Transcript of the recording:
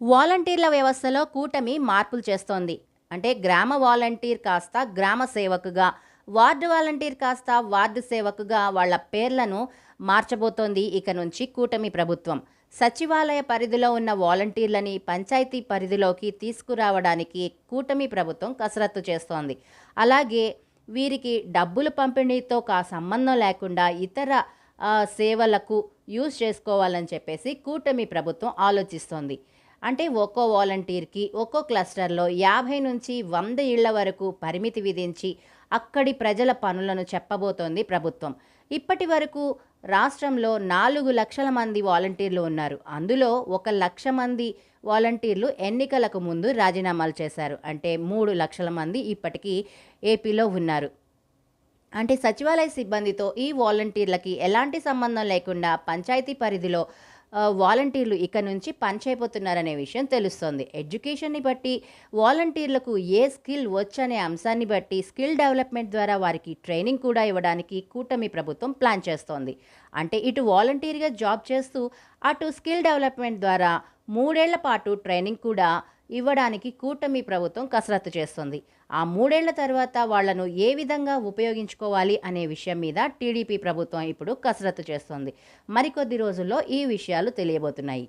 వాలంటీర్ల వ్యవస్థలో కూటమి మార్పులు చేస్తోంది. అంటే గ్రామ వాలంటీర్ కాస్త గ్రామ సేవకుగా వార్డు వాలంటీర్ కాస్త వార్డు సేవకుగా వాళ్ళ పేర్లను మార్చబోతోంది ఇక నుంచి కూటమి ప్రభుత్వం. సచివాలయ పరిధిలో ఉన్న వాలంటీర్లని పంచాయతీ పరిధిలోకి తీసుకురావడానికి కూటమి ప్రభుత్వం కసరత్తు చేస్తోంది. అలాగే వీరికి డబ్బులు పంపిణీతో కా సంబంధం లేకుండా ఇతర సేవలకు యూజ్ చేసుకోవాలని చెప్పేసి కూటమి ప్రభుత్వం ఆలోచిస్తోంది. అంటే ఒక్కో వాలంటీర్కి ఒక్కో క్లస్టర్లో యాభై నుంచి వంద ఇళ్ళ వరకు పరిమితి విధించి అక్కడి ప్రజల పనులను చెప్పబోతోంది ప్రభుత్వం. ఇప్పటి వరకు రాష్ట్రంలో నాలుగు లక్షల మంది వాలంటీర్లు ఉన్నారు. అందులో ఒక లక్ష మంది వాలంటీర్లు ఎన్నికలకు ముందు రాజీనామాలు చేశారు. అంటే మూడు లక్షల మంది ఇప్పటికీ ఏపీలో ఉన్నారు. అంటే సచివాలయ సిబ్బందితో ఈ వాలంటీర్లకి ఎలాంటి సంబంధం లేకుండా పంచాయతీ పరిధిలో వాలంటీర్లు ఇక నుంచి పనిచేయబోతున్నారనే విషయం తెలుస్తోంది. ఎడ్యుకేషన్ని బట్టి వాలంటీర్లకు ఏ స్కిల్ వచ్చనే అంశాన్ని బట్టి స్కిల్ డెవలప్మెంట్ ద్వారా వారికి ట్రైనింగ్ కూడా ఇవ్వడానికి కూటమి ప్రభుత్వం ప్లాన్ చేస్తోంది. అంటే ఇటు వాలంటీర్గా జాబ్ చేస్తూ అటు స్కిల్ డెవలప్మెంట్ ద్వారా మూడేళ్ళ పాటు ట్రైనింగ్ కూడా ఇవ్వడానికి కూటమి ప్రభుత్వం కసరత్తు చేస్తుంది. ఆ మూడేళ్ళ తర్వాత వాళ్ళను ఏ విధంగా ఉపయోగించుకోవాలి అనే విషయం మీద టీడీపీ ప్రభుత్వం ఇప్పుడు కసరత్తు చేస్తుంది. మరికొద్ది రోజుల్లో ఈ విషయాలు తెలియబోతున్నాయి.